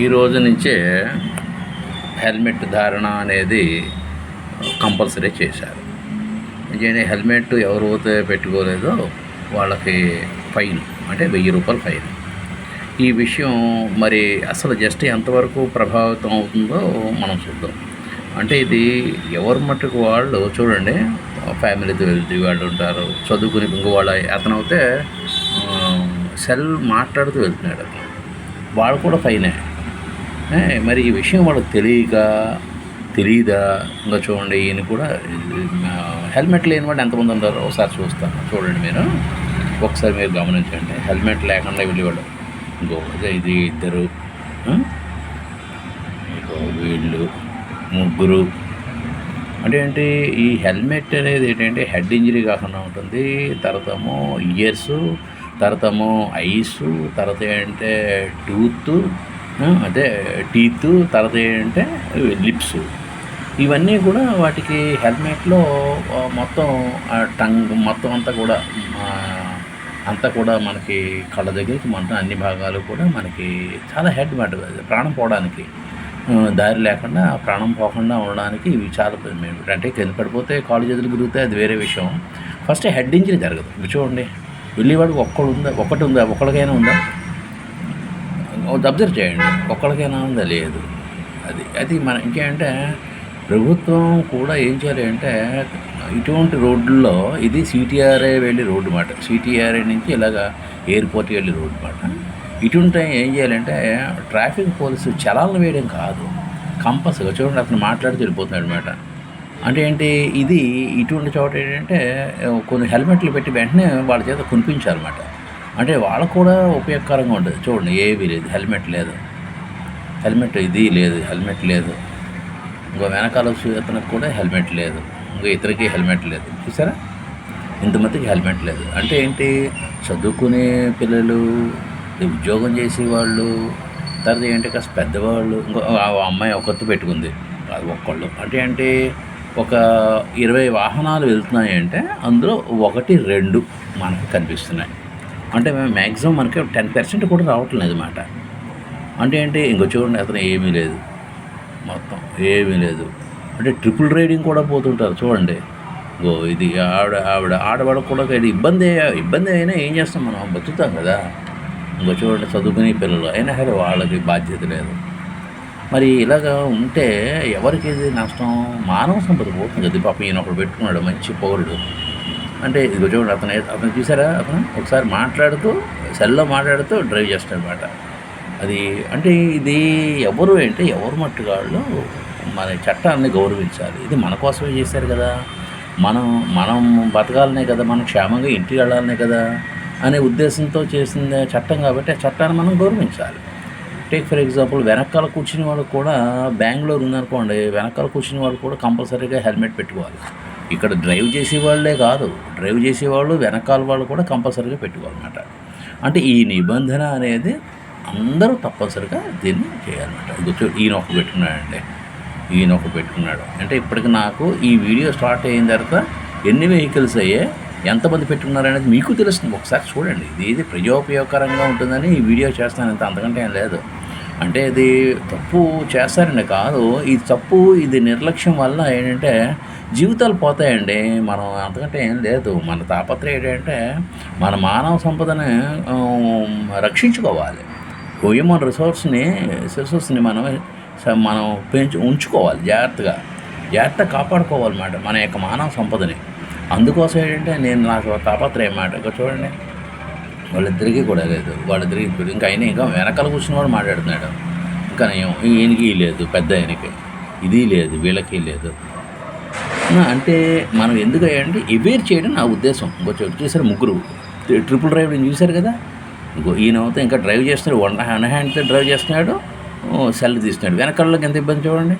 ఈ రోజు నుంచే హెల్మెట్ ధారణ అనేది కంపల్సరీ చేశారు. ఎందుకంటే హెల్మెట్ ఎవరైతే పెట్టుకోలేదో వాళ్ళకి ఫైన్ అంటే వెయ్యి రూపాయలు ఫైన్. ఈ విషయం మరి అసలు జస్ట్ ఎంతవరకు ప్రభావితం అవుతుందో మనం చూద్దాం. అంటే ఇది ఎవరి మట్టుకు వాళ్ళు చూడండి ఫ్యామిలీతో వెళ్తే వాళ్ళు ఉంటారు చదువుకుని ఇంకో వాళ్ళ అతను అయితే సెల్ మాట్లాడుతూ వెళ్తున్నాడు వాళ్ళు కూడా ఫైనే. మరి ఈ విషయం వాళ్ళకి తెలియక తెలియదా ఇంకా చూడండి ఈయన కూడా హెల్మెట్ లేని వాడు ఎంతమంది ఉంటారో ఒకసారి చూస్తాను. చూడండి మీరు. ఒకసారి మీరు గమనించండి. హెల్మెట్ లేకుండా వెళ్ళేవాడు ఇంకో ఇది ఇద్దరు ఇంకో వీళ్ళు ముగ్గురు. అంటే ఏంటి ఈ హెల్మెట్ అనేది ఏంటంటే హెడ్ ఇంజరీ కాకుండా ఉంటుంది. తర్వాత ఇయర్స్ తర్వాత ఐస్ తర్వాత ఏంటంటే టూత్ అదే టీత్ తర్వాత ఏంటంటే లిప్స్ ఇవన్నీ కూడా వాటికి హెల్మెట్లో మొత్తం ఆ టంగ్ మొత్తం అంతా కూడా అంతా కూడా మనకి కళ్ళ దగ్గరికి మొత్తం అన్ని భాగాలు కూడా మనకి చాలా హెడ్ మాట ప్రాణం పోవడానికి దారి లేకుండా ప్రాణం పోకుండా ఉండడానికి ఇవి చాలా మేము అంటే కింద పడిపోతే కాళ్ళు చేతులు గురిగితే అది వేరే విషయం. ఫస్ట్ హెడ్ ఇంజరీ జరగదు. చూడండి వెళ్ళేవాడికి ఒక్కడు ఉందా ఒక్కటి ఉందా ఒక్కడికైనా ఉందా? అబ్జర్వ్ చేయండి. ఒక్కడికైనా ఉందా? లేదు. అది అది మన ఇంకేంటే ప్రభుత్వం కూడా ఏం చేయాలి అంటే ఇటువంటి రోడ్లలో ఇది సిటీఆర్ఏ వెళ్ళి రోడ్డు మాట. సిటీఆర్ఏ నుంచి ఇలాగా ఎయిర్పోర్ట్కి వెళ్ళి రోడ్డు మాట. ఇటువంటి టైం ఏం చేయాలంటే ట్రాఫిక్ పోలీసు చలాలను వేయడం కాదు. కంపల్సరీగా చూడండి అతను మాట్లాడుతూ వెళ్ళిపోతున్నాడు అనమాట అంటే ఏంటి? ఇది ఇటువంటి చోట ఏంటంటే కొన్ని హెల్మెట్లు పెట్టి వెంటనే వాళ్ళ చేత కొనిపించాలన్నమాట అంటే వాళ్ళకు కూడా ఉపయోగకరంగా ఉంటుంది. చూడండి ఏమీ లేదు హెల్మెట్ లేదు. హెల్మెట్ ఇది లేదు హెల్మెట్ లేదు. ఇంకో వెనకాల వచ్చే అతనికి కూడా హెల్మెట్ లేదు. ఇంకో ఇతరికి హెల్మెట్ లేదు. చూసారా? ఇంతమందికి హెల్మెట్ లేదు. అంటే ఏంటి? చదువుకునే పిల్లలు ఉద్యోగం చేసే వాళ్ళు తర్వాత ఏంటి? కాస్త పెద్దవాళ్ళు ఇంకో ఆ అమ్మాయి ఒకత్తు పెట్టుకుంది. అది ఒక్కళ్ళు. అంటే ఏంటి? ఒక ఇరవై వాహనాలు వెళ్తున్నాయి అంటే అందులో ఒకటి రెండు మనకు కనిపిస్తున్నాయి. అంటే మేము మ్యాక్సిమం మనకి టెన్ పర్సెంట్ కూడా రావట్లేదు మాట అంటే ఏంటి ఇంకో చూడండి అతను ఏమీ లేదు. మొత్తం ఏమీ లేదు. అంటే ట్రిపుల్ రైడింగ్ కూడా పోతుంటారు చూడండి. గో ఇది ఆవిడ ఆవిడ ఆడవాళ్ళకు కూడా ఇది ఇబ్బంది ఇబ్బంది అయినా ఏం చేస్తాం మనం? బతుకుతాం కదా. ఇంకో చూడండి చదువుకునే పిల్లలు అయినా సరే వాళ్ళకి బాధ్యత లేదు. మరి ఇలాగా ఉంటే ఎవరికి ఇది నష్టం? మానవ సంపద పోతుంది కదా. పాపం ఈయన ఒకడు పెట్టుకున్నాడు మంచి పౌరుడు. అంటే ఇదిగో చూడండి అతను అతను చూసారా అతను? ఒకసారి మాట్లాడుతూ సెల్లో మాట్లాడుతూ డ్రైవ్ చేస్తాడనమాట అది అంటే ఇది ఎవరు అంటే ఎవరు మట్టుగాళ్ళు మన చట్టాన్ని గౌరవించాలి. ఇది మన కోసమే చేశారు కదా. మనం మనం బతకాలనే కదా. మనం క్షేమంగా ఇంటికి వెళ్ళాలనే కదా అనే ఉద్దేశంతో చేసిన చట్టం కాబట్టి ఆ చట్టాన్ని మనం గౌరవించాలి. టేక్ ఫర్ ఎగ్జాంపుల్ వెనకాల కూర్చుని వాళ్ళు కూడా బెంగళూరు ఉందనుకోండి వెనకాల కూర్చుని వాళ్ళు కూడా కంపల్సరీగా హెల్మెట్ పెట్టుకోవాలి. ఇక్కడ డ్రైవ్ చేసేవాళ్ళే కాదు. డ్రైవ్ చేసేవాళ్ళు వెనకాల వాళ్ళు కూడా కంపల్సరీగా పెట్టుకోవాలన్నమాట. అంటే ఈ నిబంధన అనేది అందరూ తప్పనిసరిగా దీన్ని చేయాలన్నమాట. ఇది చూ- ఈయన ఒక పెట్టుకున్నాడండి ఈయన ఒక పెట్టుకున్నాడు అంటే ఇప్పటికి నాకు ఈ వీడియో స్టార్ట్ అయిన తర్వాత ఎన్ని వెహికల్స్ అయ్యే ఎంతమంది పెట్టుకున్నారు అనేది మీకు తెలుస్తుంది. ఒకసారి చూడండి. ఇది ఇది ప్రజోపయోగకరంగా ఉంటుందని ఈ వీడియో చేస్తాను అంత అంతకంటే ఏం లేదు. అంటే ఇది తప్పు చేస్తారండి కాదు. ఈ తప్పు ఇది నిర్లక్ష్యం వల్ల ఏంటంటే జీవితాలు పోతాయండి. మనం అంతకంటే ఏం లేదు. మన తాపత్రయం ఏంటంటే మన మానవ సంపదని రక్షించుకోవాలి. హ్యూమన్ రిసోర్స్ని రిసోర్స్ని మనం మనం పెంచు ఉంచుకోవాలి జాగ్రత్తగా. జాగ్రత్తగా కాపాడుకోవాలన్నమాట మన యొక్క మానవ సంపదని. అందుకోసం ఏంటంటే నేను నాకు తాపత్రయం మాట. ఇక చూడండి. వాళ్ళిద్దరికీ కూడా లేదు. వాళ్ళిద్దరికి ఇంకా ఆయన ఇంకా వెనకాల కూర్చుని వాడు మాట్లాడుతున్నాడు. ఇంకా ఈయనకి లేదు పెద్ద ఆయనకి. ఇది లేదు వీళ్ళకి లేదు. అంటే మనం ఎందుకు అంటే ఎవేర్ చేయడం నా ఉద్దేశం. ఇంకొచ్చి చూసారు ముగ్గురు. ట్రిపుల్ డ్రైవ్ చూశారు కదా. ఇంకో ఈయన అయితే ఇంకా డ్రైవ్ చేస్తున్నాడు. వన్ వన్ హ్యాండ్తో డ్రైవ్ చేస్తున్నాడు. సెల్ తీస్తున్నాడు. వెనకాలకి ఎంత ఇబ్బంది చూడండి.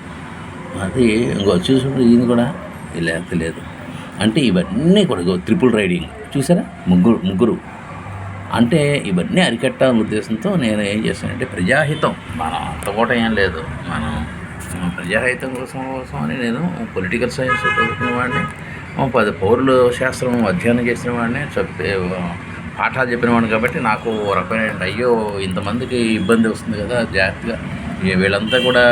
అది ఇంకో చూసినప్పుడు ఈయన కూడా లేకపోతే లేదు. అంటే ఇవన్నీ కూడా ట్రిపుల్ రైడింగ్. చూసారా ముగ్గురు ముగ్గురు. అంటే ఇవన్నీ అరికట్టాలనే ఉద్దేశంతో నేను ఏం చేస్తానంటే ప్రజాహితం. మనం అంత కూడా ఏం లేదు. మనం ప్రజాహితం కోసం కోసం అని నేను పొలిటికల్ సైన్స్ చదువుకున్న వాడిని పది పౌరుల శాస్త్రం అధ్యయనం చేసిన వాడిని చెప్పే పాఠాలు చెప్పిన వాడిని కాబట్టి నాకు రకమైన అయ్యో ఇంతమందికి ఇబ్బంది వస్తుంది కదా జాగ్రత్తగా. వీళ్ళంతా కూడా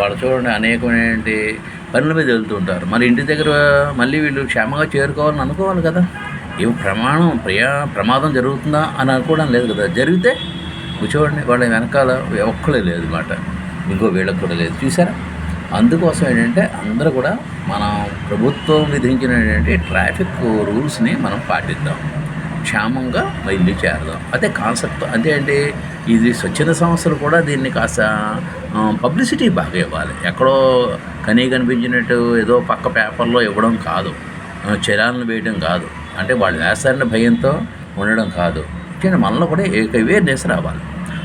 వాళ్ళు చూడండి అనేకమైన పనుల మీద వెళ్తుంటారు. మరి ఇంటి దగ్గర మళ్ళీ వీళ్ళు క్షేమంగా చేరుకోవాలని అనుకోవాలి కదా. ఏం ప్రమాణం ప్రయా ప్రమాదం జరుగుతుందా అని అనుకోవడం లేదు కదా. జరిగితే కూర్చోండి వాళ్ళ వెనకాల ఒక్కడే లేదు అనమాట ఇంకో వీళ్ళకి కూడా లేదు. చూసారా అందుకోసం ఏంటంటే అందరూ కూడా మనం ప్రభుత్వం విధించిన ఏంటంటే ట్రాఫిక్ రూల్స్ని మనం పాటిద్దాం. క్షేమంగా బయలు చేరదాం. అదే కాన్సెప్ట్. అదే అంటే ఇది స్వచ్ఛంద సంస్థలు కూడా దీన్ని కాస్త పబ్లిసిటీ బాగా ఇవ్వాలి. ఎక్కడో కనీ కనిపించినట్టు ఏదో పక్క పేపర్లో ఇవ్వడం కాదు. ఆ, చలాన్లు వేయడం కాదు. అంటే వాళ్ళు వేస్తారనే భయంతో ఉండడం కాదు. కానీ మనలో కూడా ఏక అవేర్నెస్ రావాలి.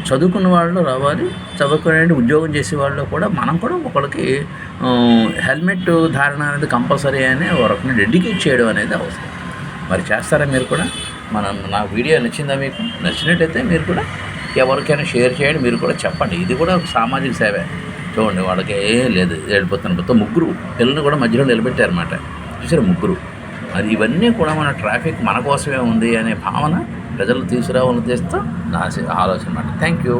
చదువుకున్న వాళ్ళు రావాలి చదువుకునే ఉద్యోగం చేసే వాళ్ళు కూడా మనం కూడా ఒకరికి హెల్మెట్ ధారణ అనేది కంపల్సరీ అని ఒకరిని డెడికేట్ చేయడం అనేది అవసరం. మరి చేస్తారా మీరు కూడా? మనం నా వీడియో నచ్చిందా మీకు? నచ్చినట్టయితే మీరు కూడా ఎవరికైనా షేర్ చేయండి మీరు కూడా చెప్పండి. ఇది కూడా ఒక సామాజిక సేవే. చూడండి వాళ్ళకి ఏం లేదు. వెళ్ళిపోతున్న మొత్తం ముగ్గురు పిల్లలు కూడా మధ్యలో నిలబెట్టారన్నమాట. చూసారు ముగ్గురు? మరి ఇవన్నీ కూడా మన ట్రాఫిక్ మన కోసమే ఉంది అనే భావన ప్రజలు తీసుకురావాలని చేస్తూ నా ఆలోచన అన్నమాట. Thank you